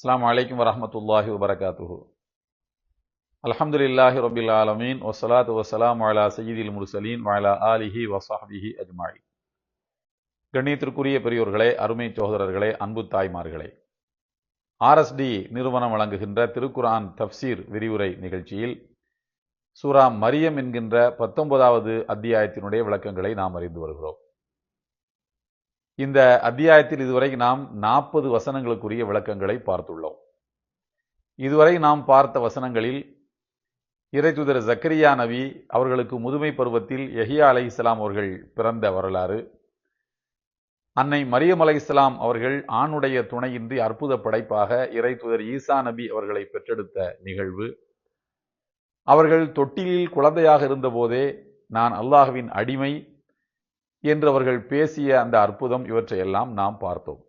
அஸ்ஸலாமு அலைக்கும் வரஹ்மத்துல்லாஹி வபரகாத்துஹு அல்ஹம்துலில்லாஹி ரபில் ஆலமீன் வஸ்ஸலாத்து வசலாம் அலா சயீதில் முருசலீன் வஅலா ஆலிஹி வசாஹிஹி அஜ்மாயின் கண்ணியத்திற்குரிய பெரியோர்களே அருமை சகோதரர்களே அன்பு தாய்மார்களே. ஆர்எஸ்டி நிறுவனம் வழங்குகின்ற திருக்குரான் தப்சீர் விரிவுரை நிகழ்ச்சியில் சூரா மரியம் என்கின்ற பத்தொன்பதாவது அத்தியாயத்தினுடைய விளக்கங்களை நாம் அறிந்து வருகிறோம். இந்த அத்தியாயத்தில் இதுவரை நாம் நாற்பது வசனங்களுக்குரிய விளக்கங்களை பார்த்துள்ளோம். இதுவரை நாம் பார்த்த வசனங்களில் இறைத்துதர் ஜக்கரியா நபி அவர்களுக்கு முதுமை பருவத்தில் யஹியா அலை இஸ்லாம் அவர்கள் பிறந்த வரலாறு அன்னை மரியம் அலை இஸ்லாம் அவர்கள் ஆணுடைய துணையின்றி அற்புத படைப்பாக இறைத்துதர் ஈசா நபி அவர்களை பெற்றெடுத்த நிகழ்வு. அவர்கள் தொட்டிலில் குழந்தையாக இருந்தபோதே நான் அல்லாஹுவின் அடிமை என்றவர்கள் பேசிய அந்த அற்புதம் இவற்றையெல்லாம் நாம் பார்த்தோம்.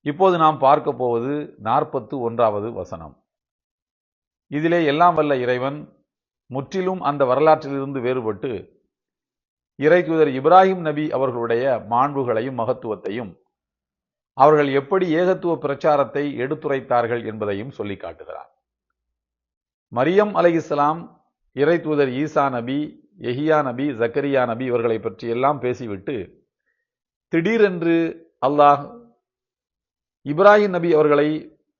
இப்போது நாம் பார்க்க போவது நாற்பத்து ஒன்றாவது வசனம். இதிலே எல்லாம் வல்ல இறைவன் முற்றிலும் அந்த வரலாற்றிலிருந்து வேறுபட்டு இறை இப்ராஹிம் நபி அவர்களுடைய மாண்புகளையும் மகத்துவத்தையும் அவர்கள் எப்படி ஏகத்துவ பிரச்சாரத்தை எடுத்துரைத்தார்கள் என்பதையும் சொல்லி காட்டுகிறார். மரியம் அலை இஸ்லாம் இறை தூதர் ஈசா நபி எஹியா நபி ஜக்கரியா நபி இவர்களை பற்றி எல்லாம் பேசிவிட்டு திடீரென்று அல்லாஹ் இப்ராஹிம் நபி அவர்களை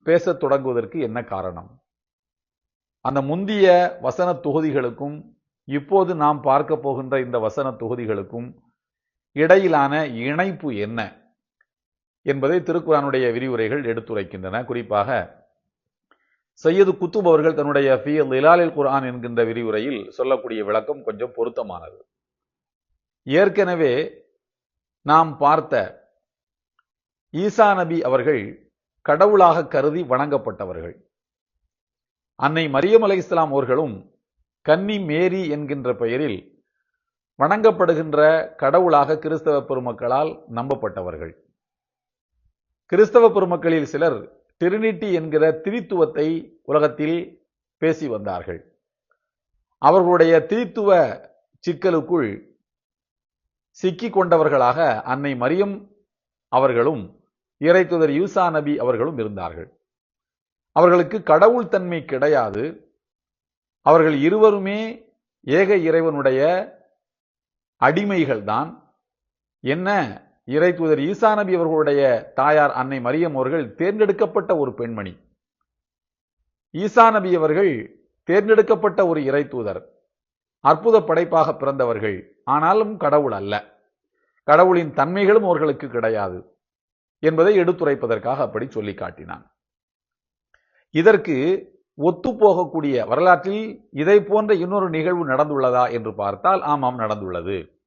பேசத் தொடங்குவதற்கு என்ன காரணம்? அந்த முந்திய வசன தொகுதிகளுக்கும் இப்போது நாம் பார்க்க போகின்ற இந்த வசன தொகுதிகளுக்கும் இடையிலான இணைப்பு என்ன என்பதை திருக்குறானுடைய விரிவுரைகள் எடுத்துரைக்கின்றன. குறிப்பாக சையது குத்துப் அவர்கள் தன்னுடைய ஃபி இலாலில் குர்ஆன் என்கின்ற விரிவுரையில் சொல்லக்கூடிய விளக்கம் கொஞ்சம் பொருத்தமானது. ஏற்கனவே நாம் பார்த்த ஈசா நபி அவர்கள் கடவுளாக கருதி வணங்கப்பட்டவர்கள். அன்னை மரியம் அலை இஸ்லாம் அவர்களும் கன்னி மேரி என்கின்ற பெயரில் வணங்கப்படுகின்ற கடவுளாக கிறிஸ்தவ பெருமக்களால் நம்பப்பட்டவர்கள். கிறிஸ்தவ பெருமக்களில் சிலர் டிரினிட்டி என்கிற திரித்துவத்தை உலகத்தில் பேசி வந்தார்கள். அவர்களுடைய திரித்துவ சிக்கலுக்குள் சிக்கிக் கொண்டவர்களாக அன்னை மரியம் அவர்களும் இறைத்துதர் யூசா நபி அவர்களும் இருந்தார்கள். அவர்களுக்கு கடவுள் தன்மை கிடையாது. அவர்கள் இருவருமே ஏக இறைவனுடைய அடிமைகள் தான் என்ன இறை தூதர் ஈசா நபி அவர்களுடைய தாயார் அன்னை மரியம் அவர்கள் தேர்ந்தெடுக்கப்பட்ட ஒரு பெண்மணி. ஈசா நபி அவர்கள் தேர்ந்தெடுக்கப்பட்ட ஒரு இறை தூதர். அற்புத படைப்பாக பிறந்தவர்கள். ஆனாலும் கடவுள் அல்ல. கடவுளின் தன்மைகளும் அவர்களுக்கு கிடையாது என்பதை எடுத்துரைப்பதற்காக அப்படி சொல்லி காட்டினான். இதற்கு ஒத்துப்போகக்கூடிய வரலாற்றில் இதை போன்ற இன்னொரு நிகழ்வு நடந்துள்ளதா என்று பார்த்தால் ஆமாம் நடந்துள்ளது.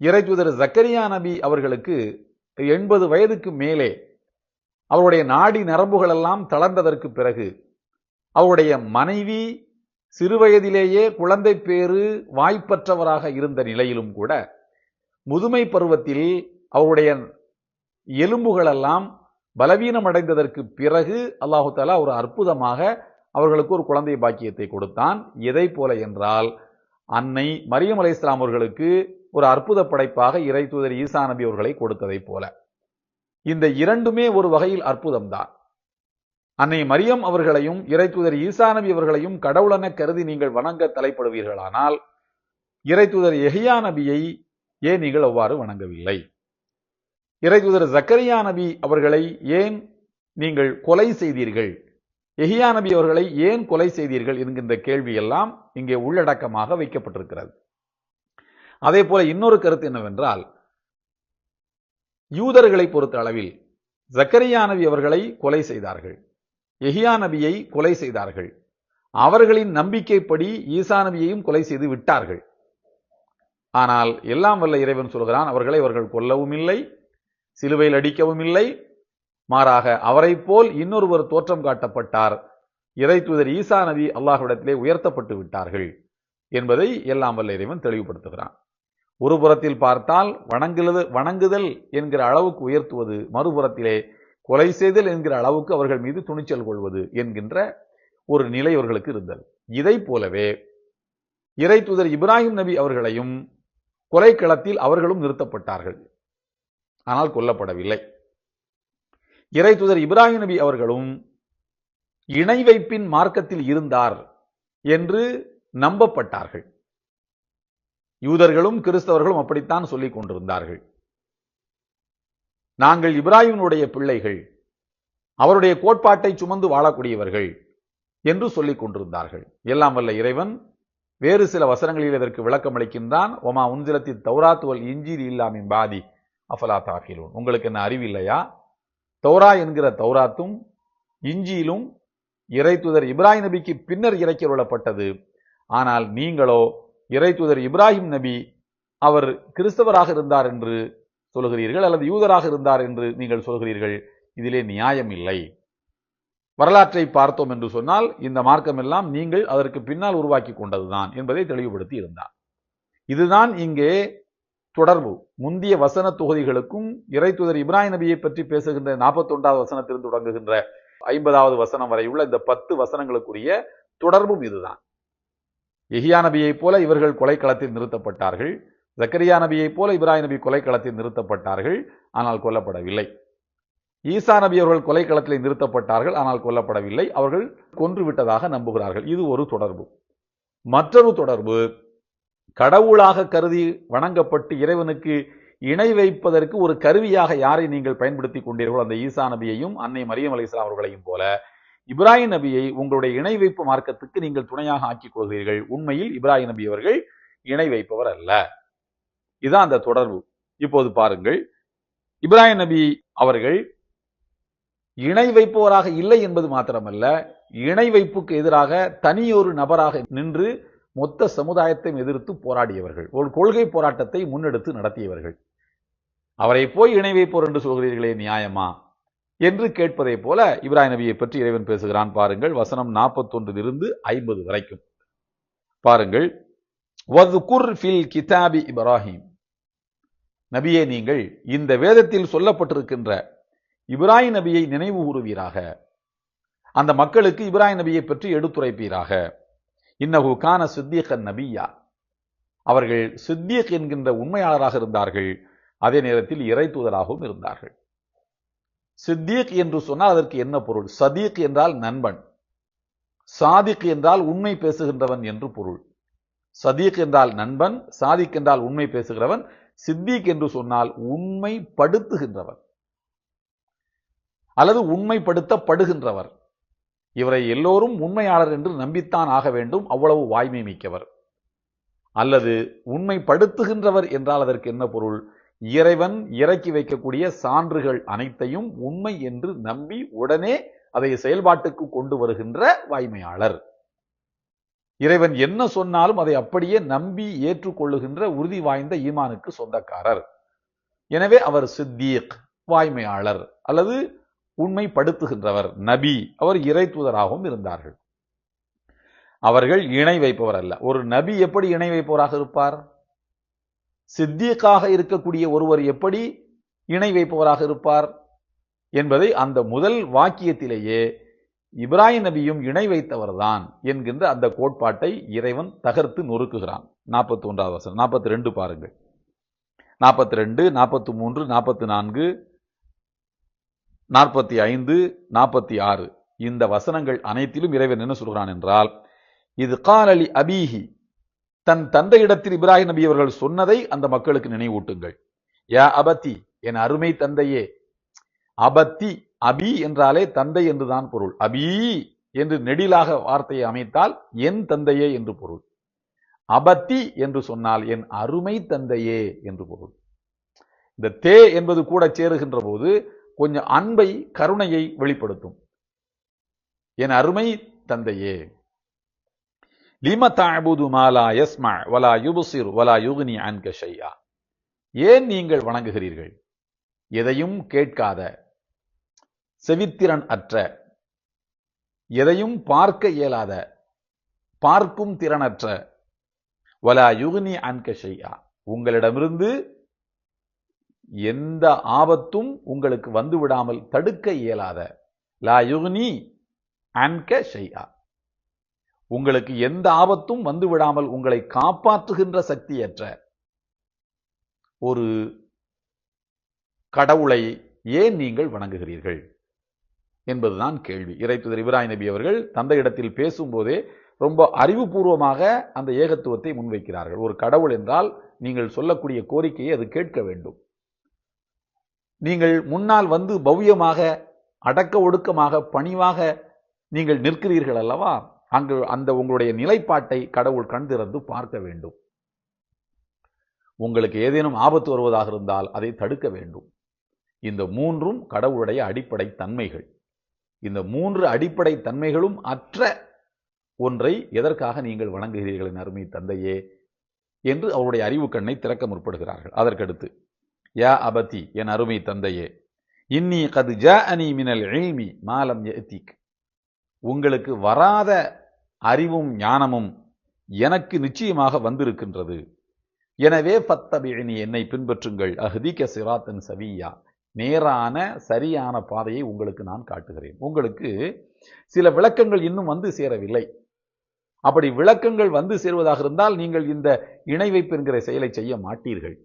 இறைத்துதர் ஜக்கரியா நபி அவர்களுக்கு எண்பது வயதுக்கு மேலே அவருடைய நாடி நரம்புகள் எல்லாம் தளர்ந்ததற்கு பிறகு அவருடைய மனைவி சிறுவயதிலேயே குழந்தை பேறு வாய்ப்பற்றவராக இருந்த நிலையிலும் கூட முதுமை பருவத்தில் அவருடைய எலும்புகளெல்லாம் பலவீனம் அடைந்ததற்கு பிறகு அல்லாஹு தாலா ஒரு அற்புதமாக அவர்களுக்கு ஒரு குழந்தை பாக்கியத்தை கொடுத்தான். எதை போல என்றால் அன்னை மரியம் அலை இஸ்லாம் அவர்களுக்கு ஒரு அற்புத படைப்பாக இறை தூதர் ஈசா நபி அவர்களை கொடுத்ததை போல. இந்த இரண்டுமே ஒரு வகையில் அற்புதம்தான். அன்னை மரியம் அவர்களையும் இறை தூதர் ஈசா நபி அவர்களையும் கடவுளென கருதி நீங்கள் வணங்க தலைப்படுவீர்களானால் இறை தூதர் எஹியா நபியை ஏன் நீங்கள் அவ்வாறு வணங்கவில்லை? இறை தூதர் ஜக்கரியா நபி அவர்களை ஏன் நீங்கள் கொலை செய்தீர்கள்? எஹியா நபி அவர்களை ஏன் கொலை செய்தீர்கள்? என்கின்ற கேள்வியெல்லாம் இங்கே உள்ளடக்கமாக வைக்கப்பட்டிருக்கிறது. அதே போல இன்னொரு கருத்து என்னவென்றால் யூதர்களை பொறுத்த அளவில் ஜக்கரியா நபி அவர்களை கொலை செய்தார்கள். எஹியா நபியை கொலை செய்தார்கள். அவர்களின் நம்பிக்கைப்படி ஈசா நபியையும் கொலை செய்து விட்டார்கள். ஆனால் எல்லாம் வல்ல இறைவன் சொல்கிறான் அவர்களை அவர்கள் கொல்லவும் இல்லை சிலுவையில் அடிக்கவும் இல்லை. மாறாக அவரை போல் இன்னொருவர் தோற்றம் காட்டப்பட்டார். இறை தூதர் ஈசா நபி அல்லாஹ்விடத்திலே உயர்த்தப்பட்டு விட்டார்கள் என்பதை எல்லாம் வல்ல இறைவன் தெளிவுபடுத்துகிறான். ஒரு புறத்தில் பார்த்தால் வணங்குவது வணங்குதல் என்கிற அளவுக்கு உயர்த்துவது மறுபுறத்திலே கொலை செய்தல் என்கிற அளவுக்கு அவர்கள் மீது துணிச்சல் கொள்வது என்கின்ற ஒரு நிலை அவர்களுக்கு இருந்தது. இதை போலவே இறை தூதர் இப்ராஹிம் நபி அவர்களையும் கொலைக்களத்தில் அவர்களும் நிறுத்தப்பட்டார்கள். ஆனால் கொல்லப்படவில்லை. இறை தூதர் இப்ராஹிம் நபி அவர்களும் இணை வைப்பின் மார்க்கத்தில் இருந்தார் என்று நம்பப்பட்டார்கள். யூதர்களும் கிறிஸ்தவர்களும் அப்படித்தான் சொல்லிக் கொண்டிருந்தார்கள். நாங்கள் இப்ராஹிமுடைய பிள்ளைகள் அவருடைய கோட்பாட்டை சுமந்து வாழக்கூடியவர்கள் என்று சொல்லிக் கொண்டிருந்தார்கள். எல்லாம் வல்ல இறைவன் வேறு சில வசனங்களில் இதற்கு விளக்கம் அளிக்கின்றான். ஒமா உன்சிலத்தி தௌராத்துவல் இஞ்சி இல்லாமின் பாதி அஃபலா தாக்கிலூன் உங்களுக்கு என்ன அறிவில்லையா தௌரா என்கிற தௌராத்தும் இஞ்சியிலும் இறை தூதர் இப்ராஹிம் நபிக்கு பின்னர் இறக்கி கொள்ளப்பட்டது ஆனால் நீங்களோ இறை தூதர் இப்ராஹிம் நபி அவர் கிறிஸ்தவராக இருந்தார் என்று சொல்கிறீர்கள் அல்லது யூதராக இருந்தார் என்று நீங்கள் சொல்கிறீர்கள் இதிலே நியாயம் இல்லை. வரலாற்றை பார்த்தோம் என்று சொன்னால் இந்த மார்க்கம் எல்லாம் நீங்கள் அதற்கு பின்னால் உருவாக்கி கொண்டதுதான் என்பதை தெளிவுபடுத்தி இருந்தார். இதுதான் இங்கே தொடர்பு. முந்திய வசன தொகுதிகளுக்கும் இறைத்துதர் இப்ராஹிம் நபியை பற்றி பேசுகின்ற நாற்பத்தொன்றாவது வசனத்திலிருந்து தொடங்குகின்ற ஐம்பதாவது வசனம் வரை உள்ள இந்த பத்து வசனங்களுக்குரிய தொடர்பும் இதுதான். எஹியா நபியைப் போல இவர்கள் கொலைக்களத்தில் நிறுத்தப்பட்டார்கள். ஜக்கரியா நபியைப் போல இப்ராஹிம் நபி கொலைக்களத்தில் நிறுத்தப்பட்டார்கள். ஆனால் கொல்லப்படவில்லை. ஈசா நபி அவர்கள் கொலைக்களத்தில் நிறுத்தப்பட்டார்கள். ஆனால் கொல்லப்படவில்லை. அவர்கள் கொன்று விட்டதாக நம்புகிறார்கள். இது ஒரு தொடர்பு. மற்றொரு தொடர்பு கடவுளாக கருதி வணங்கப்பட்டு இறைவனுக்கு இணை வைப்பதற்கு ஒரு கருவியாக யாரை நீங்கள் பயன்படுத்தி கொண்டீர்களோ அந்த ஈசா நபியையும் அன்னை மரியம் அலி இஸ்லாம் அவர்களையும் போல இப்ராஹிம் நபியை உங்களுடைய இணை வைப்பு மார்க்கத்துக்கு நீங்கள் துணையாக ஆக்கிக் கொள்கிறீர்கள் உண்மையில் இப்ராஹிம் நபி அவர்கள் இணை வைப்பவர் அல்ல. இதுதான் அந்த தொடர்பு. இப்போது பாருங்கள். இப்ராஹிம் நபி அவர்கள் இணை வைப்பவராக இல்லை என்பது மாத்திரமல்ல. இணை வைப்புக்கு எதிராக தனியொரு நபராக நின்று மொத்த சமுதாயத்தை எதிர்த்து போராடியவர்கள். ஒரு கொள்கை போராட்டத்தை முன்னெடுத்து நடத்தியவர்கள். அவரை போய் இணை வைப்போர் என்று சொல்கிறீர்களே நியாயமா? என்று கேட்பதை போல இப்ராஹிம் நபியை பற்றி இறைவன் பேசுகிறான். பாருங்கள் வசனம் நாற்பத்தொன்றிலிருந்து ஐம்பது வரைக்கும். பாருங்கள் வதுகுர் ஃபில் கிதாபி இப்ராஹிம். நபியே நீங்கள் இந்த வேதத்தில் சொல்லப்பட்டிருக்கின்ற இப்ராஹிம் நபியை நினைவு கூறுவீராக. அந்த மக்களுக்கு இப்ராஹிம் நபியை பற்றி எடுத்துரைப்பீராக. இன்னகு கான சித்தியகன் நபியா. அவர்கள் சித்தியக் என்கின்ற உண்மையாளராக இருந்தார்கள். அதே நேரத்தில் இறை தூதராகவும் இருந்தார்கள். சித்தீக் என்று சொன்னால் அதற்கு என்ன பொருள்? சதீக் என்றால் நண்பன். சாதிக் என்றால் உண்மை பேசுகின்றவன் என்று பொருள். சதீக் என்றால் நண்பன் சாதிக் என்றால் உண்மை பேசுகிறவன் சித்திக் என்று சொன்னால் உண்மை படுத்துகின்றவன். அல்லது உண்மைப்படுத்தப்படுகின்றவர் இவரை எல்லோரும் உண்மையாளர் என்று நம்பித்தான் ஆக வேண்டும் அவ்வளவு வாய்மை மிக்கவர். அல்லது உண்மைப்படுத்துகின்றவர் என்றால் அதற்கு என்ன பொருள்? இறைவன் இறக்கி வைக்கக்கூடிய சான்றுகள் அனைத்தையும் உண்மை என்று நம்பி உடனே அதை செயல்பாட்டுக்கு கொண்டு வருகின்ற வாய்மையாளர். இறைவன் என்ன சொன்னாலும் அதை அப்படியே நம்பி ஏற்றுக்கொள்ளுகின்ற உறுதி வாய்ந்த ஈமானுக்கு சொந்தக்காரர். எனவே அவர் சித்தீக் வாய்மையாளர் அல்லது உண்மைப்படுத்துகின்றவர் நபி. அவர் இறை தூதராகவும் இருந்தார்கள். அவர்கள் இணை வைப்பவர் அல்ல. ஒரு நபி எப்படி இணை வைப்பவராக இருப்பார்? சித்தியக்காக இருக்கக்கூடிய ஒருவர் எப்படி இணை வைப்பவராக இருப்பார் என்பதை அந்த முதல் வாக்கியத்திலேயே இப்ராஹிம் நபியும் இணை வைத்தவர்தான் என்கின்ற அந்த கோட்பாட்டை இறைவன் தகர்த்து நொறுக்குகிறான். நாற்பத்தி ஒன்றாவது வசனம். நாற்பத்தி ரெண்டு பாருங்கள். நாற்பத்தி ரெண்டு நாற்பத்தி மூன்று நாற்பத்தி நான்கு நாற்பத்தி ஐந்து நாற்பத்தி ஆறு இந்த வசனங்கள் அனைத்திலும் இறைவன் என்ன சொல்கிறான் என்றால் இது காலலி அபீஹி தன் தந்தையிடத்தில் இப்ராஹிம் நபி அவர்கள் சொன்னதை அந்த மக்களுக்கு நினைவூட்டுங்கள். யா அபத்தி என் அருமை தந்தையே. அபத்தி அபி என்றாலே தந்தை என்றுதான் பொருள். அபி என்று நெடிலாக வார்த்தையை அமைத்தால் என் தந்தையே என்று பொருள். அபத்தி என்று சொன்னால் என் அருமை தந்தையே என்று பொருள். இந்த தே என்பது கூட சேருகின்ற போது கொஞ்சம் அன்பை கருணையை வெளிப்படுத்தும். என் அருமை தந்தையே. லிம தாபுது மாலா யஸ்மா வலா யுபுசிர் வலா யுகுனி அன்க ஷையா ஏன் நீங்கள் வணங்குகிறீர்கள்? எதையும் கேட்காத செவித்திறன் அற்ற எதையும் பார்க்க இயலாத பார்க்கும் திறனற்ற வலா யுகுனி அன்க ஷையா உங்களிடமிருந்து எந்த ஆபத்தும் உங்களுக்கு வந்து விடாமல் தடுக்க இயலாத லா யுகுனி அன்க ஷையா உங்களுக்கு எந்த ஆபத்தும் வந்து விடாமல் உங்களை காப்பாற்றுகின்ற சக்தியற்ற ஒரு கடவுளை ஏன் நீங்கள் வணங்குகிறீர்கள் என்பதுதான் கேள்வி. இறைத்துதர் இப்ராஹிம் நபி அவர்கள் தந்தையிடத்தில் பேசும்போதே ரொம்ப அறிவுபூர்வமாக அந்த ஏகத்துவத்தை முன்வைக்கிறார்கள். ஒரு கடவுள் என்றால் நீங்கள் சொல்லக்கூடிய கோரிக்கையை அது கேட்க வேண்டும். நீங்கள் முன்னால் வந்து பவ்யமாக அடக்க ஒடுக்கமாக பணிவாக நீங்கள் நிற்கிறீர்கள் அல்லவா? அங்கு அந்த உங்களுடைய நிலைப்பாட்டை கடவுள் கண் திறந்து பார்க்க வேண்டும். உங்களுக்கு ஏதேனும் ஆபத்து வருவதாக இருந்தால் அதை தடுக்க வேண்டும். இந்த மூன்றும் கடவுளுடைய அடிப்படை தன்மைகள். இந்த மூன்று அடிப்படை தன்மைகளும் அற்ற ஒன்றை எதற்காக நீங்கள் வணங்குகிறீர்கள் என் அருமை தந்தையே என்று அவருடைய அறிவு கண்ணை திறக்க முற்படுகிறார்கள். அதற்கடுத்து யா அபதி என் அருமை தந்தையே இன்னி கது ஜ அனி மினல் இல்மி மாலம் எத்திக் உங்களுக்கு வராத அறிவும் ஞானமும் எனக்கு நிச்சயமாக வந்திருக்கின்றது. எனவே ஃபத்தபினி என்னை பின்பற்றுங்கள். அஹ்திக சிராத்தன் சவியா. நேரான சரியான பாதையை உங்களுக்கு நான் காட்டுகிறேன். உங்களுக்கு சில விளக்கங்கள் இன்னும் வந்து சேரவில்லை. அப்படி விளக்கங்கள் வந்து சேருவதாக இருந்தால் நீங்கள் இந்த இணை என்கிற செயலை செய்ய மாட்டீர்கள்.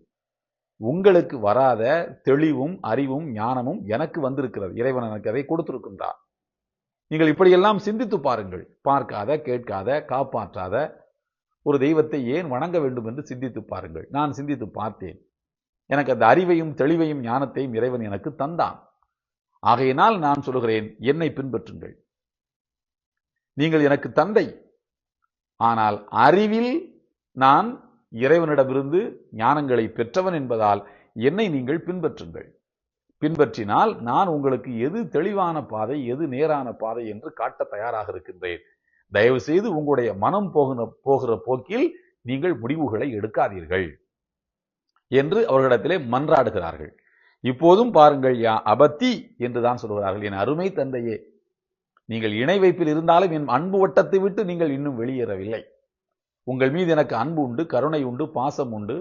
உங்களுக்கு வராத தெளிவும் அறிவும் ஞானமும் எனக்கு வந்திருக்கிறது. இறைவன் எனக்கு அதை கொடுத்திருக்கின்றார் நீங்கள் இப்படியெல்லாம் சிந்தித்து பாருங்கள். பார்க்காத கேட்காத காப்பாற்றாத ஒரு தெய்வத்தை ஏன் வணங்க வேண்டும் என்று சிந்தித்து பாருங்கள். நான் சிந்தித்து பார்த்தேன். எனக்கு அந்த அறிவையும் தெளிவையும் ஞானத்தையும் இறைவன் எனக்கு தந்தான். ஆகையினால் நான் சொல்கிறேன் என்னை பின்பற்றுங்கள். நீங்கள் எனக்கு தந்தை. ஆனால் அறிவில் நான் இறைவனிடமிருந்து ஞானங்களை பெற்றவன் என்பதால் என்னை நீங்கள் பின்பற்றுங்கள். பின்பற்றினால் நான் உங்களுக்கு எது தெளிவான பாதை எது நேரான பாதை என்று காட்ட தயாராக இருக்கின்றேன். தயவு செய்து உங்களுடைய மனம் போகிற போகிற போக்கில் நீங்கள் முடிவுகளை எடுக்காதீர்கள் என்று அவர்களிடத்திலே மன்றாடுகிறார்கள். இப்போதும் பாருங்கள் யா அபத்தி என்று தான் சொல்கிறார்கள். என் அருமை தந்தையே நீங்கள் இணை வைப்பில் இருந்தாலும் என் அன்பு வட்டத்தை விட்டு நீங்கள் இன்னும் வெளியேறவில்லை. உங்கள் மீது எனக்கு அன்பு உண்டு கருணை உண்டு பாசம் உண்டு.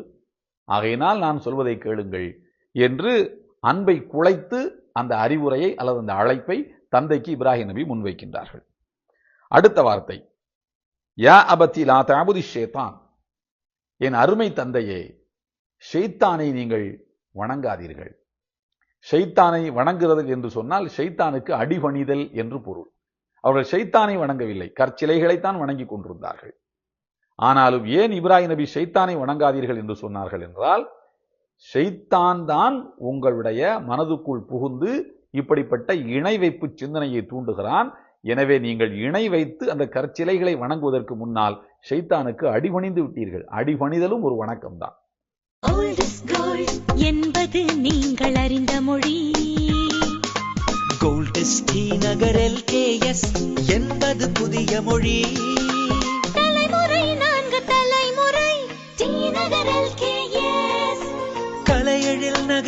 ஆகையினால் நான் சொல்வதை கேளுங்கள் என்று அன்பை குலைத்து அந்த அறிவுரையை அல்லது அந்த அழைப்பை தந்தைக்கு இப்ராஹிம் நபி முன்வைக்கின்றார்கள். அடுத்த வார்த்தை. யா அபத்தி லா தாபுதி ஷேத்தான். என் அருமை தந்தையே ஷெய்தானை நீங்கள் வணங்காதீர்கள். ஷெய்தானை வணங்குறது என்று சொன்னால் ஷெய்தானுக்கு அடிபணிதல் என்று பொருள். அவர்கள் ஷெய்தானை வணங்கவில்லை கற்சிலைகளைத்தான் வணங்கி கொண்டிருந்தார்கள். ஆனாலும் ஏன் இப்ராஹிம் நபி ஷெய்தானை வணங்காதீர்கள் என்று சொன்னார்கள் என்றால் ஷெய்தான் தான் உங்களுடைய மனதுக்குள் புகுந்து இப்படிப்பட்ட இணை வைப்பு சிந்தனையை தூண்டுகிறான். எனவே நீங்கள் இணை வைத்து அந்த கற்சிலைகளை வணங்குவதற்கு முன்னால் ஷைத்தானுக்கு அடிபணிந்து விட்டீர்கள். அடிபணிதலும் ஒரு is gold என்பது நீங்கள் அறிந்த மொழி. கோல்ட் டி நகர் எல்கேஎஸ் என்பது புதிய மொழி. தலைமுறை நான்கு தலைமுறை. T Nagar LKS.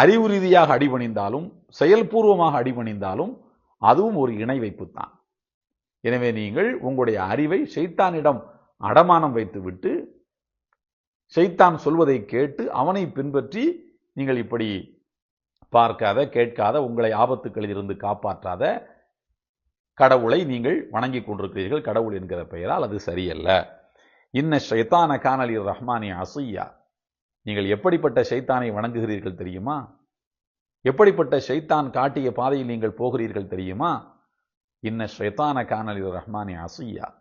அறிவு ரீதியாக அடிபணிந்தாலும் செயல்பூர்வமாக அடிபணிந்தாலும் அதுவும் ஒரு இணை வைப்புத்தான். எனவே நீங்கள் உங்களுடைய அறிவை ஷைத்தானிடம் அடமானம் வைத்துவிட்டு ஷைத்தான் சொல்வதை கேட்டு அவனை பின்பற்றி நீங்கள் இப்படி பார்க்காத கேட்காத உங்களை ஆபத்துக்களில் இருந்து காப்பாற்றாத கடவுளை நீங்கள் வணங்கிக் கொண்டிருக்கிறீர்கள். கடவுள் என்கிற பெயரால் அது சரியல்ல. இன்ன ஷைத்தான காணலி ரஹ்மானி அசையா. நீங்கள் எப்படிப்பட்ட ஷைத்தானை வணங்குகிறீர்கள் தெரியுமா? எப்படிப்பட்ட ஷைத்தான் காட்டிய பாதையில் நீங்கள் போகிறீர்கள் தெரியுமா? இன்ன ஷைத்தான காணலி ரஹ்மானி அசையா.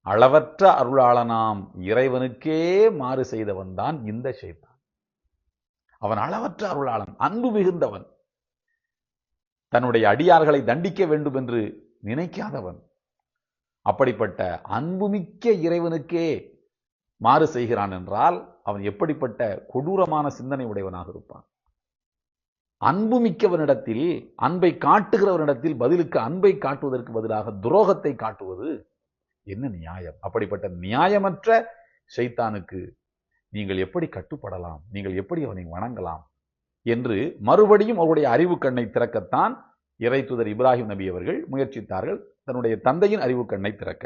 அளவற்ற அருளாளனாம் இறைவனுக்கே மாறு செய்தவன் தான் இந்த சைத்தான். அவன் அளவற்ற அருளாளன் அன்பு மிகுந்தவன். தன்னுடைய அடியார்களை தண்டிக்க வேண்டும் என்று நினைக்காதவன். அப்படிப்பட்ட அன்புமிக்க இறைவனுக்கே மாறு செய்கிறான் என்றால் அவன் எப்படிப்பட்ட கொடூரமான சிந்தனை உடையவனாக இருப்பான். அன்புமிக்கவனிடத்தில் அன்பை காட்டுகிறவனிடத்தில் பதிலுக்கு அன்பை காட்டுவதற்கு பதிலாக துரோகத்தை காட்டுவது என்ன நியாயம்? அப்படிப்பட்ட நியாயமற்ற சைத்தானுக்கு நீங்கள் எப்படி கட்டுப்படலாம்? நீங்கள் எப்படி அவனை வணங்கலாம்? என்று மறுபடியும் அவருடைய அறிவு கண்ணை திறக்கத்தான் இறைத்துதர் இப்ராஹிம் நபி அவர்கள் முயற்சித்தார்கள். தன்னுடைய தந்தையின் அறிவு கண்ணை திறக்க.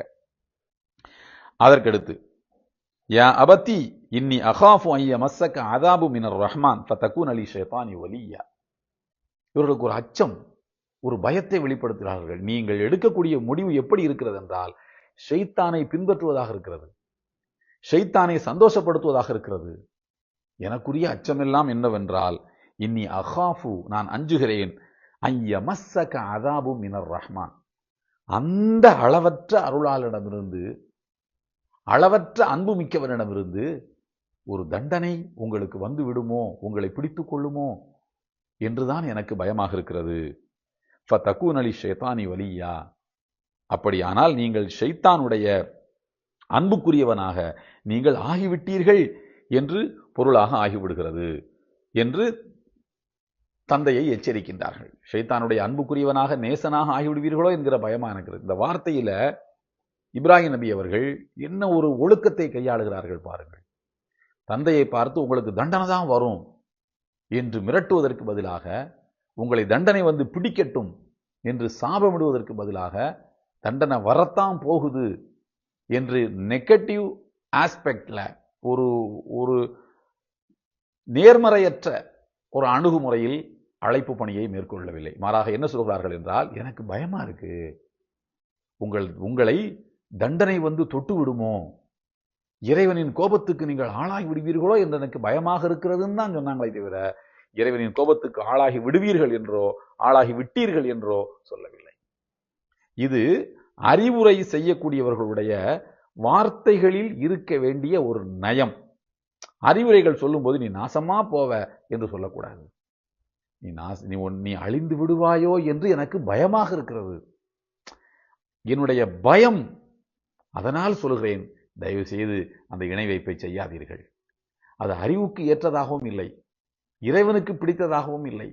அதற்கடுத்து யா அபத்தி இன்னி அகாஃபு ஐய மசக்க அதாபு மினர் ரஹ்மான் ஃபத்தகூன் அலி ஷைத்தானி ஒலியா இவர்களுக்கு ஒரு அச்சம் ஒரு பயத்தை வெளிப்படுத்துகிறார்கள். நீங்கள் எடுக்கக்கூடிய முடிவு எப்படி இருக்கிறது என்றால் ஷைத்தானை பின்பற்றுவதாக இருக்கிறது ஷைத்தானை சந்தோஷப்படுத்துவதாக இருக்கிறது. எனக்குரிய அச்சமெல்லாம் என்னவென்றால் இன்னி அகாஃபு நான் அஞ்சுகிறேன் ஐய மஸ்ஸக அதாபு மினர் ரஹ்மான். அந்த அளவற்ற அருளாளனிடமிருந்து அளவற்ற அன்பு மிக்கவனிடமிருந்து ஒரு தண்டனை உங்களுக்கு வந்து விடுமோ? உங்களை பிடித்து கொள்ளுமோ? என்றுதான் எனக்கு பயமாக இருக்கிறது. ஃபதகூன் அலி ஷைத்தானி வலியா? அப்படியானால் நீங்கள் ஷைத்தானுடைய அன்புக்குரியவனாக நீங்கள் ஆகிவிட்டீர்கள் என்று பொருளாக ஆகிவிடுகிறது என்று தந்தையை எச்சரிக்கின்றார்கள். ஷைத்தானுடைய அன்புக்குரியவனாக நேசனாக ஆகிவிடுவீர்களோ என்கிற பயமாக எனக்கு இந்த வார்த்தையில இப்ராஹிம் நபி அவர்கள் என்ன ஒரு ஒழுக்கத்தை கையாளுகிறார்கள் பாருங்கள். தந்தையை பார்த்து உங்களுக்கு தண்டனை தான் வரும் என்று மிரட்டுவதற்கு பதிலாக உங்களை தண்டனை வந்து பிடிக்கட்டும் என்று சாபமிடுவதற்கு பதிலாக தண்டனை வரத்தான் போகுது என்று நெகட்டிவ் ஆஸ்பெக்டில் ஒரு ஒரு நேர்மறையற்ற ஒரு அணுகுமுறையில் அழைப்பு பணியை மேற்கொள்ளவில்லை. மாறாக என்ன சொல்கிறார்கள் என்றால் எனக்கு பயமாக இருக்கு. உங்கள் உங்களை தண்டனை வந்து தொட்டு விடுமோ இறைவனின் கோபத்துக்கு நீங்கள் ஆளாகி விடுவீர்களோ என்று எனக்கு பயமாக இருக்கிறதுன்னு தான் சொன்னாங்களே தவிர இறைவனின் கோபத்துக்கு ஆளாகி விடுவீர்கள் என்றோ ஆளாகி விட்டீர்கள் என்றோ சொல்லவில்லை. இது அறிவுரை செய்யக்கூடியவர்களுடைய வார்த்தைகளில் இருக்க வேண்டிய ஒரு நயம். அறிவுரைகள் சொல்லும்போது நீ நாசமா போவ என்று சொல்லக்கூடாது. நீ நாச நீ உன்- நீ அழிந்து விடுவாயோ என்று எனக்கு பயமாக இருக்கிறது. என்னுடைய பயம் அதனால் சொல்கிறேன் தயவு செய்து அந்த இணை வைப்பை செய்யாதீர்கள். அது அறிவுக்கு ஏற்றதாகவும் இல்லை இறைவனுக்கு பிடித்ததாகவும் இல்லை.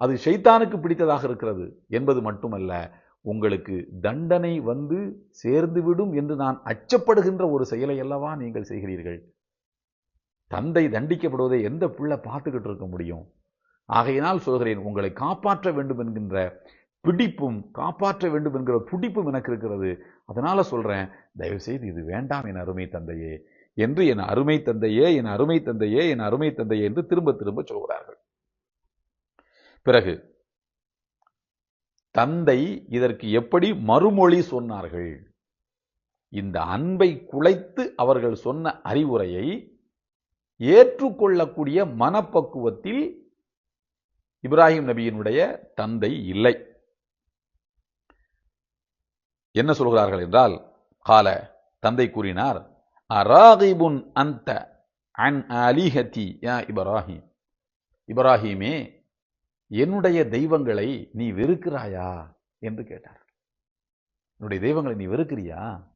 அது ஷைத்தானுக்கு பிடித்ததாக இருக்கிறது என்பது மட்டுமல்ல உங்களுக்கு தண்டனை வந்து சேர்ந்துவிடும் என்று நான் அச்சப்படுகின்ற ஒரு செயலை அல்லவா நீங்கள் செய்கிறீர்கள்? தந்தை தண்டிக்கப்படுவதை எந்த பிள்ளை பார்த்துக்கிட்டு இருக்க முடியும்? ஆகையினால் சொல்கிறேன் உங்களை காப்பாற்ற வேண்டும் என்கின்ற பிடிப்பும் காப்பாற்ற வேண்டும் என்கிற துடிப்பும் எனக்கு இருக்கிறது அதனால சொல்கிறேன் தயவுசெய்து இது வேண்டாம் என் அருமை தந்தையே என்று என் அருமை தந்தையே என் அருமை தந்தையே என் அருமை தந்தையே என்று திரும்ப திரும்ப சொல்கிறார்கள். பிறகு தந்தை இதற்கு எப்படி மறுமொழி சொன்னார்கள்? இந்த அன்பை குலைத்து அவர்கள் சொன்ன அறிவுரையை ஏற்றுக்கொள்ளக்கூடிய மனப்பக்குவத்தில் இப்ராஹிம் நபியினுடைய தந்தை இல்லை. என்ன சொல்கிறார்கள் என்றால் கால. தந்தை கூறினார் அராகிபுன் அந்த அன் அலிஹத்தி யா இப்ராஹிம். இப்ராஹிமே என்னுடைய தெய்வங்களை நீ வெறுக்கிறாயா? என்று கேட்டார். என்னுடைய தெய்வங்களை நீ வெறுக்கிறியா?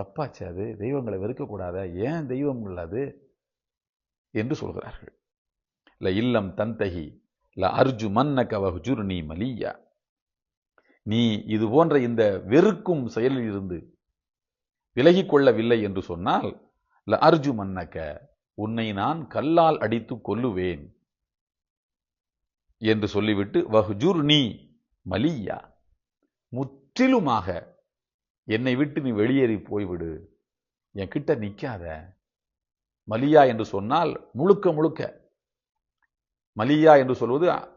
தப்பாச்சு அது தெய்வங்களை வெறுக்கக்கூடாத ஏன் தெய்வம் உள்ளது? என்று சொல்கிறார்கள். ல இல்லம் தந்தகி ல அர்ஜு மன்னக நீ மலியா. நீ இது போன்ற இந்த வெறுக்கும் செயலில் இருந்து கொள்ளவில்லை என்று சொன்னால் ல அர்ஜு மன்னக உன்னை நான் கல்லால் அடித்து கொல்லுவேன் என்று சொல்லிவிட்டு வஹ்ஜுர்னி மலியா முற்றிலுமாக என்னை விட்டு நீ வெளியேறி போய்விடு. என் கிட்ட நிக்காத. மலியா என்று சொன்னால் முழுக்க முழுக்க. மலியா என்று சொல்வது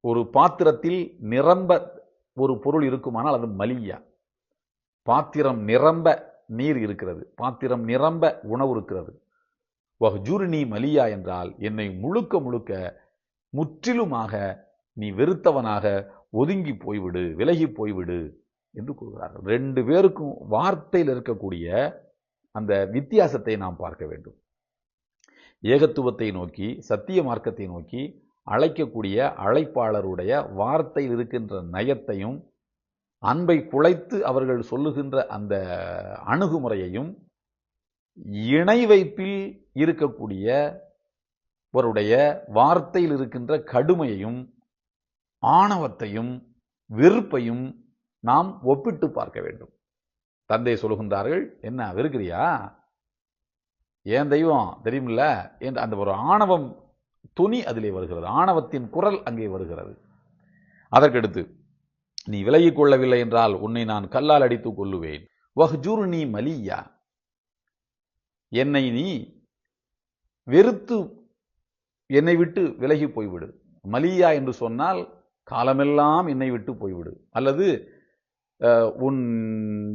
ஒரு பாத்திரத்தில் நிரம்ப ஒரு பொருள் இருக்குமானால் அது மலியா. பாத்திரம் நிரம்ப நீர் இருக்கிறது. பாத்திரம் நிரம்ப உணவு இருக்கிறது. வஹ்ஜுர்னி மலியா என்றால் என்னை முழுக்க முழுக்க முற்றிலுமாக நீ வெறுத்தவனாக ஒதுங்கி போய்விடு விலகி போய்விடு என்று கூறுகிறார்கள். ரெண்டு பேருக்கும் வார்த்தையில் இருக்கக்கூடிய அந்த வித்தியாசத்தை நாம் பார்க்க வேண்டும். ஏகத்துவத்தை நோக்கி சத்திய மார்க்கத்தை நோக்கி அழைக்கக்கூடிய அழைப்பாளருடைய வார்த்தையில் இருக்கின்ற நயத்தையும் அன்பை குலைத்து அவர்கள் சொல்லுகின்ற அந்த அணுகுமுறையையும் இணை வைப்பில் இருக்கக்கூடிய அவருடைய வார்த்தையில் இருக்கின்ற கடுமையையும் ஆணவத்தையும் வெறுப்பையும் நாம் ஒப்பிட்டு பார்க்க வேண்டும். தந்தை சொல்லுகின்றார்கள் என்ன வெறுக்கிறியா? ஏன் தெய்வம் தெரியுமில்ல? என்று அந்த ஒரு ஆணவம் துணி அதிலே வருகிறது. ஆணவத்தின் குரல் அங்கே வருகிறது. அதற்கடுத்து நீ விலகிக் கொள்ளவில்லை என்றால் உன்னை நான் கல்லால் அடித்துக் கொள்ளுவேன் வஹ்ஜூர் நீ மலியா. என்னை நீ வெறுத்து என்னை விட்டு விலகி போய்விடு. மலியா என்று சொன்னால் காலமெல்லாம் என்னை விட்டு போய்விடு. அல்லது உன்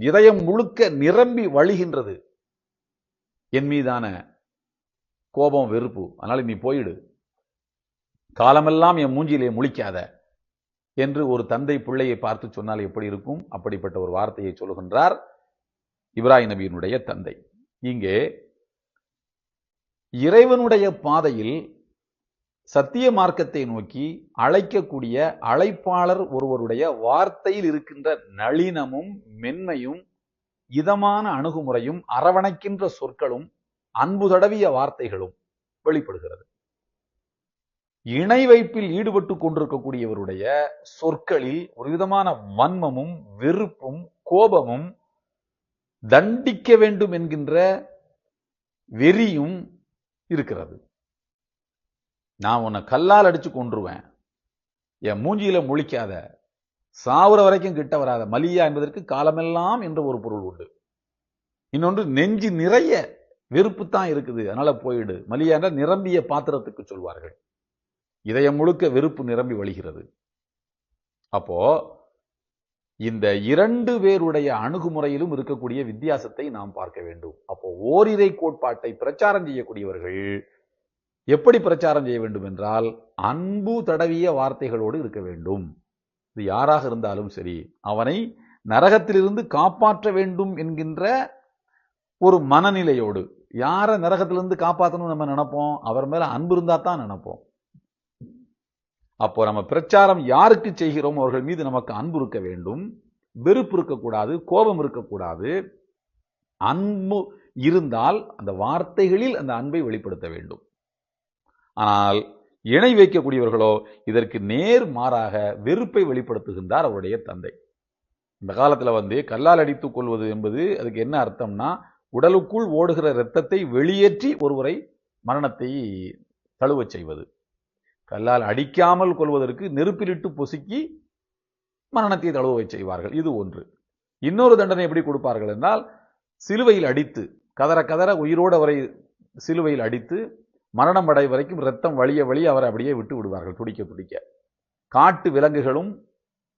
இதயம் முழுக்க நிரம்பி வழிகின்றது. என் மீதான கோபம் வெறுப்பு. அதனால நீ போயிடு காலமெல்லாம் என் மூஞ்சியிலே முழிக்காத என்று ஒரு தந்தை பிள்ளையை பார்த்து சொன்னால் எப்படி இருக்கும்? அப்படிப்பட்ட ஒரு வார்த்தையை சொல்லுகின்றார் இப்ராஹிம் நபியினுடைய தந்தை. இங்கே இறைவனுடைய பாதையில் சத்திய மார்க்கத்தை நோக்கி அழைக்கக்கூடிய அழைப்பாளர் ஒருவருடைய வார்த்தையில் இருக்கின்ற நளினமும் மென்மையும் இதமான அணுகுமுறையும் அரவணைக்கின்ற சொற்களும் அன்பு தடவிய வார்த்தைகளும் வெளிப்படுகிறது. இணை வைப்பில் ஈடுபட்டு கொண்டிருக்கக்கூடியவருடைய சொற்களில் ஒரு விதமான வன்மமும் வெறுப்பும் கோபமும் தண்டிக்க வேண்டும் என்கின்ற வெறியும் இருக்கிறது. நான் உன்னை கல்லால் அடிச்சு கொன்றுவேன். என் மூஞ்சியில முழிக்காத. சாவுற வரைக்கும் கிட்ட வராத. மலியா என்பதற்கு காலமெல்லாம் என்ற ஒரு பொருள் உண்டு. இன்னொன்று நெஞ்சு நிறைய வெறுப்பு தான் இருக்குது. அதனால போயிடு. மலியா என்ற நிரம்பிய பாத்திரத்துக்கு சொல்வார்கள். இதயம் முழுக்க வெறுப்பு நிரம்பி வழிகிறது. அப்போ இந்த இரண்டு பேருடைய அணுகுமுறையிலும் இருக்கக்கூடிய வித்தியாசத்தை நாம் பார்க்க வேண்டும். அப்போ ஓரிரை கோட்பாட்டை பிரச்சாரம் செய்யக்கூடியவர்கள் எப்படி பிரச்சாரம் செய்ய வேண்டும் என்றால் அன்பு தடவிய வார்த்தைகளோடு இருக்க வேண்டும். இது யாராக இருந்தாலும் சரி அவனை நரகத்திலிருந்து காப்பாற்ற வேண்டும் என்கின்ற ஒரு மனநிலையோடு யாரை நரகத்திலிருந்து காப்பாற்றணும் நம்ம நினைப்போம்? அவர் மேல அன்பு இருந்தால் தான் நினைப்போம். அப்போ நம்ம பிரச்சாரம் யாருக்கு செய்கிறோம் அவர்கள் மீது நமக்கு அன்பு இருக்க வேண்டும். வெறுப்பு இருக்கக்கூடாது கோபம் இருக்கக்கூடாது. அன்பு இருந்தால் அந்த வார்த்தைகளில் அந்த அன்பை வெளிப்படுத்த வேண்டும். ஆனால் இணை வைக்கக்கூடியவர்களோ இதற்கு நேர் மாறாக வெறுப்பை வெளிப்படுத்துகின்றார் அவருடைய தந்தை. இந்த காலத்தில் வந்து கல்லால் அடித்துக் கொள்வது என்பது அதுக்கு என்ன அர்த்தம்னா உடலுக்குள் ஓடுகிற இரத்தத்தை வெளியேற்றி ஒருவரை மரணத்தை தழுவச் செய்வது. கல்லால் அடிக்காமல் கொள்வதற்கு நெருப்பிலிட்டு பொசுக்கி மரணத்தை தழுவச் செய்வார்கள். இது ஒன்று. இன்னொரு தண்டனை எப்படி கொடுப்பார்கள் என்றால் சிலுவையில் அடித்து கதற கதற உயிரோடு அவரை சிலுவையில் அடித்து மரணம் அடை வரைக்கும் ரத்தம் வழிய வழிய அவரை அப்படியே விட்டு விடுவார்கள் துடிக்க துடிக்க. காட்டு விலங்குகளும்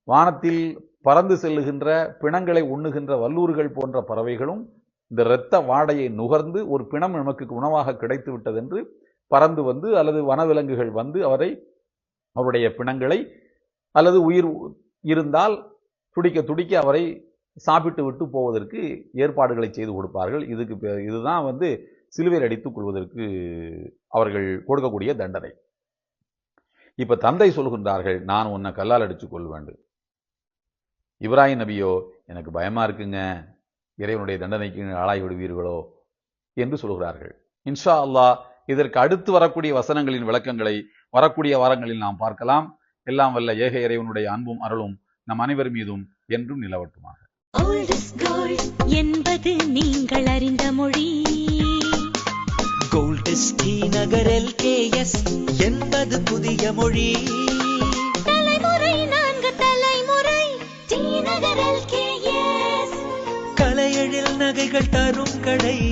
வானத்தில் பறந்து செல்லுகின்ற பிணங்களை உண்ணுகின்ற வல்லூர்கள் போன்ற பறவைகளும் இந்த இரத்த வாடையை நுகர்ந்து ஒரு பிணம் நமக்கு உணவாக கிடைத்து விட்டதென்று பறந்து வந்து அல்லது வனவிலங்குகள் வந்து அவரை அவருடைய பிணங்களை அல்லது உயிர் இருந்தால் துடிக்க துடிக்க அவரை சாப்பிட்டு விட்டு போவதற்கு ஏற்பாடுகளை செய்து கொடுப்பார்கள். இதுக்கு இதுதான் வந்து சிலுவையில் அடித்துக் கொள்வதற்கு அவர்கள் கொடுக்கக்கூடிய தண்டனை. இப்போ தந்தை சொல்கின்றார்கள் நான் உன்னை கல்லால் அடித்துக் கொள்வேண்டு இப்ராஹிம் நபியோ எனக்கு பயமா இருக்குங்க. இறைவனுடைய தண்டனைக்கு ஆளாகி விடுவீர்களோ என்று சொல்கிறார்கள். இன்ஷா அல்லாஹ் இதற்கு அடுத்து வரக்கூடிய வசனங்களின் விளக்கங்களை வரக்கூடிய வாரங்களில் நாம் பார்க்கலாம். எல்லாம் வல்ல ஏக இறைவனுடைய அன்பும் அருளும் நம் அனைவர் மீதும் என்றும் நிலவட்டுமாக. என்பது நீங்கள் அறிந்த மொழி. கோல்டஸ் டி நகர் எல்கேஎஸ் என்பது புதிய மொழி. தலைமுறை நான்கு தலைமுறை டி நகர் LKS. கலையெழில் நகைகள் தரும் கடை.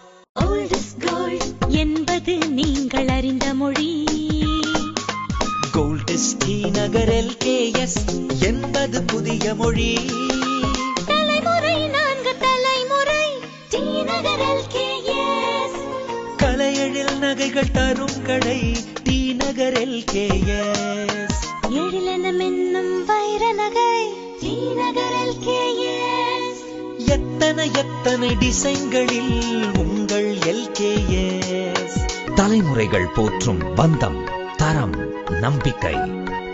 Nagar LKS என்பது புதிய மொழி தலைமுறை நான்கு தலைமுறை நகர். கலையெழில் நகைகள் தரும் கடை டி நகர் எல்கேஎஸ் எழிலென மின்னும் வைர நகை டி நகர் LKS. எத்தனை எத்தனை டிசைன்களில் உங்கள் எல்கேஎஸ் தலைமுறைகள் போற்றும் பந்தம் தரம் நம்பிக்கை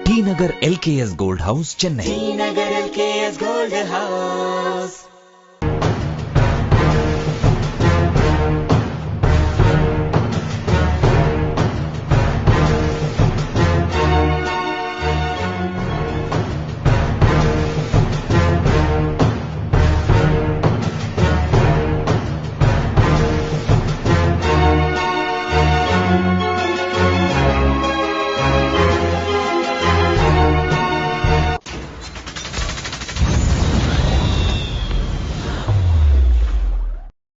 T Nagar LKS gold house Chennai T Nagar LKS gold house